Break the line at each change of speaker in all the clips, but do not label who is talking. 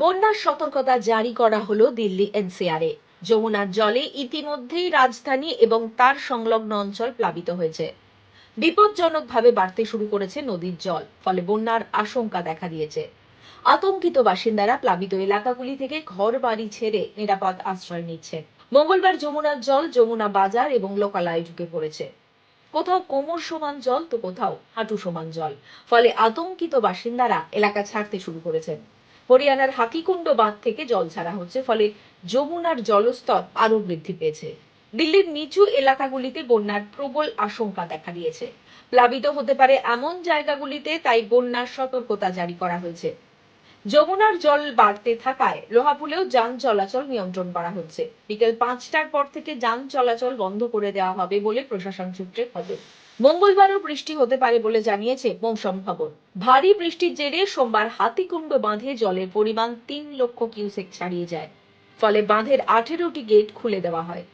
বন্যার সতর্কতা জারি করা হলো দিল্লি এনসিআরে যমুনার জলে ইতিমধ্যেই রাজধানী এবং তার সংলগ্ন অঞ্চল প্লাবিত হয়েছে। বিপজ্জনকভাবে বাড়তে শুরু করেছে নদীর জল, ফলে বন্যার আশঙ্কা দেখা দিয়েছে। আতঙ্কিত বাসিন্দারা প্লাবিত এলাকাগুলি থেকে ঘর বাড়ি ছেড়ে নিরাপদ আশ্রয় নিচ্ছেন মঙ্গলবার যমুনার জল যমুনা বাজার এবং লোকালয়ে ঢুকে পড়েছে। কোথাও কোমর সমান জল তো কোথাও হাঁটু সমান জল, ফলে আতঙ্কিত বাসিন্দারা এলাকা ছাড়তে শুরু করেছেন। হরিয়ানার হাকিকুণ্ড বাঁধ থেকে জল ছাড়া হচ্ছে, ফলে যমুনার জলস্তর আরও বৃদ্ধি পেয়েছে। দিল্লির নিচু এলাকাগুলিতে বন্যার প্রবল আশঙ্কা দেখা দিয়েছে। প্লাবিত হতে পারে এমন জায়গাগুলিতে, তাই বন্যার সতর্কতা জারি করা হয়েছে। যমুনার জল বাড়তে থাকায় লোহাপুলেও যান চলাচল নিয়ন্ত্রণ করা হচ্ছে। বিকেল পাঁচটার পর থেকে যান চলাচল বন্ধ করে দেওয়া হবে বলে প্রশাসন সূত্রে খবর। মঙ্গলবারও বৃষ্টি হতে পারে বলে জানিয়েছে মৌসুম ভবন ভারী বৃষ্টির জেরে সোমবার হাতিকুণ্ড বাঁধে জলের পরিমাণ তিন লক্ষ কিউসেক ছাড়িয়ে যায়। ফলে বাঁধের আঠেরোটি গেট খুলে দেওয়া হয়।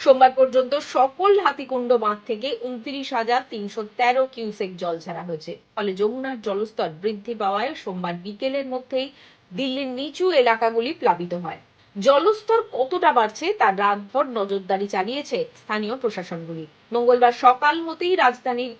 সোমবার পর্যন্ত সকল হাতিকুণ্ড বাঁধ থেকে উনত্রিশ হাজার তিনশো তেরো কিউসেক জল ছাড়া হয়েছে। ফলে যমুনার জলস্তর বৃদ্ধি পাওয়ায় সোমবার বিকেলের মধ্যেই দিল্লির নিচু এলাকাগুলি প্লাবিত হয়। জলস্তর কতটা বাড়ছে তার রাতভর নজরদারি চালিয়েছে স্থানীয় প্রশাসনগুলি। মঙ্গলবার সকাল হতেই রাজধানীর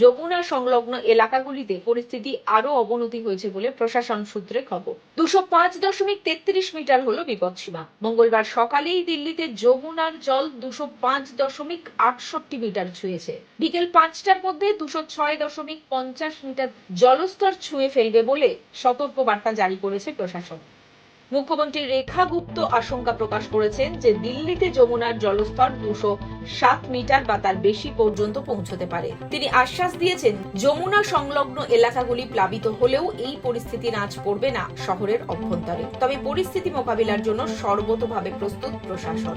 যমুনা সংলগ্ন এলাকাগুলিতে পরিস্থিতি আরও অবনতি হয়েছে বলে প্রশাসন সূত্রে খবর। দুশো পাঁচ দশমিক তেত্রিশ মিটার হলো বিপদসীমা। মঙ্গলবার সকালেই দিল্লিতে যমুনার জল দুশো পাঁচ দশমিক আটষট্টি মিটার ছুঁয়েছে। বিকেল পাঁচটার মধ্যে দুশো ছয় দশমিক পঞ্চাশ মিটার জলস্তর ছুঁয়ে ফেলবে বলে সতর্ক বার্তা জারি করেছে প্রশাসন। মুখ্যমন্ত্রী রেখা গুপ্ত আশঙ্কা প্রকাশ করেছেন যে দিল্লিতে যমুনার জলস্তর দুশো সাত মিটার বা তার বেশি পর্যন্ত পৌঁছতে পারে। তিনি আশ্বাস দিয়েছেন, যমুনা সংলগ্ন এলাকাগুলি প্লাবিত হলেও এই পরিস্থিতি নাচ পড়বে না শহরের অভ্যন্তরে। তবে পরিস্থিতি মোকাবিলার জন্য সর্বতোভাবে প্রস্তুত প্রশাসন।